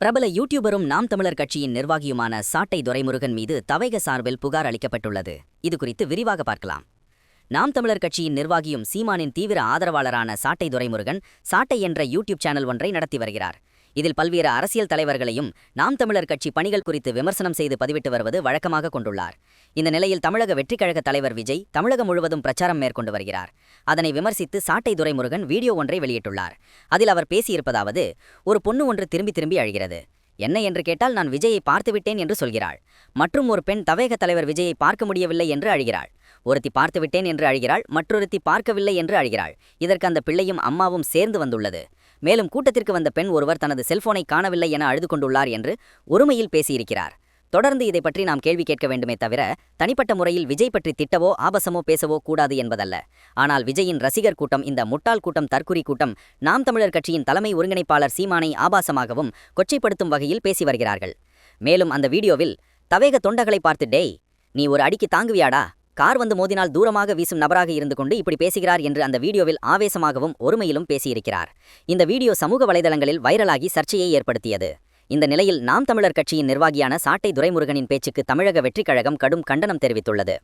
பிரபல யூடியூபரும் நாம் தமிழர் கட்சியின் நிர்வாகியுமான சாட்டை துரைமுருகன் மீது தவைக சார்பில் புகார் அளிக்கப்பட்டுள்ளது. இது குறித்து விரிவாக பார்க்கலாம். நாம் தமிழர் கட்சியின் நிர்வாகியும் சீமானின் தீவிர ஆதரவாளரான சாட்டை துரைமுருகன் சாட்டை என்ற யூடியூப் சேனல் ஒன்றை நடத்தி வருகிறார். இதில் பல்வேறு அரசியல் தலைவர்களையும் நாம் தமிழர் கட்சி பணிகள் குறித்து விமர்சனம் செய்து பதிவிட்டு வருவது வழக்கமாக கொண்டுள்ளார். இந்த நிலையில் தமிழக வெற்றிக்கழக தலைவர் விஜய் தமிழகம் முழுவதும் பிரச்சாரம் மேற்கொண்டு வருகிறார். அதனை விமர்சித்து சாட்டை துரைமுருகன் வீடியோ ஒன்றை வெளியிட்டுள்ளார். அதில் அவர் பேசியிருப்பதாவது ஒரு பொண்ணு ஒன்று திரும்பி திரும்பி அழுகிறது. என்ன என்று கேட்டால் நான் விஜயை பார்த்துவிட்டேன் என்று சொல்கிறாள். மற்றும் ஒரு பெண் தவேக தலைவர் விஜயை பார்க்க முடியவில்லை என்று அழுகிறாள். ஒருத்தி பார்த்துவிட்டேன் என்று அழுகிறாள் மற்றொருத்தி பார்க்கவில்லை என்று அழுகிறாள். இதற்கு அந்த பிள்ளையும் அம்மாவும் சேர்ந்து வந்துள்ளது. மேலும் கூட்டத்திற்கு வந்த பெண் ஒருவர் தனது செல்போனை காணவில்லை என அழுது கொண்டுள்ளார் என்று ஒருமையில் பேசியிருக்கிறார். தொடர்ந்து இதை பற்றி நாம் கேள்வி கேட்க வேண்டுமே தவிர தனிப்பட்ட முறையில் விஜய் பற்றி திட்டவோ ஆபசமோ பேசவோ கூடாது என்பதல்ல. ஆனால் விஜயின் ரசிகர் கூட்டம் இந்த முட்டாள் கூட்டம் தற்குறி கூட்டம் நாம் தமிழர் கட்சியின் தலைமை ஒருங்கிணைப்பாளர் சீமானை ஆபாசமாகவும் கொச்சைப்படுத்தும் வகையில் பேசி வருகிறார்கள். மேலும் அந்த வீடியோவில் தவேக தொண்டகளை பார்த்து டேய் நீ ஒரு அடிக்கு தாங்குவியாடா? கார் வந்து மோதினால் தூரமாக வீசும் நபராக இருந்து கொண்டு இப்படி பேசுகிறார் என்று அந்த வீடியோவில் ஆவேசமாகவும் ஒருமையிலும் பேசியிருக்கிறார். இந்த வீடியோ சமூக வலைதளங்களில் வைரலாகி சர்ச்சையை ஏற்படுத்தியது. இந்த நிலையில் நாம் தமிழர் கட்சியின் நிர்வாகியான சாட்டை துரைமுருகனின் பேச்சுக்கு தமிழக வெற்றிக் கழகம் கடும் கண்டனம் தெரிவித்துள்ளது.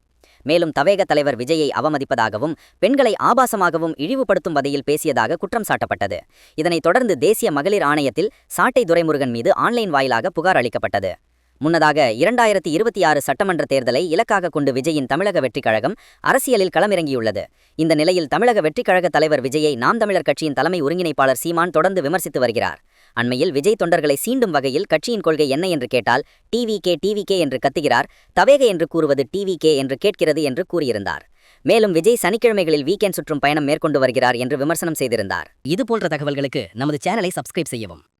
மேலும் தவேக தலைவர் விஜயை அவமதிப்பதாகவும் பெண்களை ஆபாசமாகவும் இழிவுபடுத்தும் வகையில் பேசியதாக குற்றம் சாட்டப்பட்டது. இதனைத் தொடர்ந்து தேசிய மகளிர் ஆணையத்தில் சாட்டை துரைமுருகன் மீது ஆன்லைன் வாயிலாக புகார் அளிக்கப்பட்டது. முன்னதாக இரண்டாயிரத்தி இருபத்தி ஆறு சட்டமன்ற தேர்தலை இலக்காக கொண்டு விஜயின் தமிழக வெற்றிக் கழகம் அரசியலில் களமிறங்கியுள்ளது. இந்த நிலையில் தமிழக வெற்றிக் கழக தலைவர் விஜயை நாம் தமிழர் கட்சியின் தலைமை ஒருங்கிணைப்பாளர் சீமான் தொடர்ந்து விமர்சித்து வருகிறார். அண்மையில் விஜய் தொண்டர்களை சீண்டும் வகையில் கட்சியின் கொள்கை என்ன என்று கேட்டால் டிவி கே டிவி கே என்று கத்துகிறார் தவேக என்று கூறுவது டிவி கே என்று கேட்கிறது என்று கூறியிருந்தார். மேலும் விஜய் சனிக்கிழமைகளில் வீக்கெண்ட் சுற்றும் பயணம் மேற்கொண்டு வருகிறார் என்று விமர்சனம் செய்திருந்தார். இதுபோன்ற தகவல்களுக்கு நமது சேனலை சப்ஸ்கிரைப் செய்யவும்.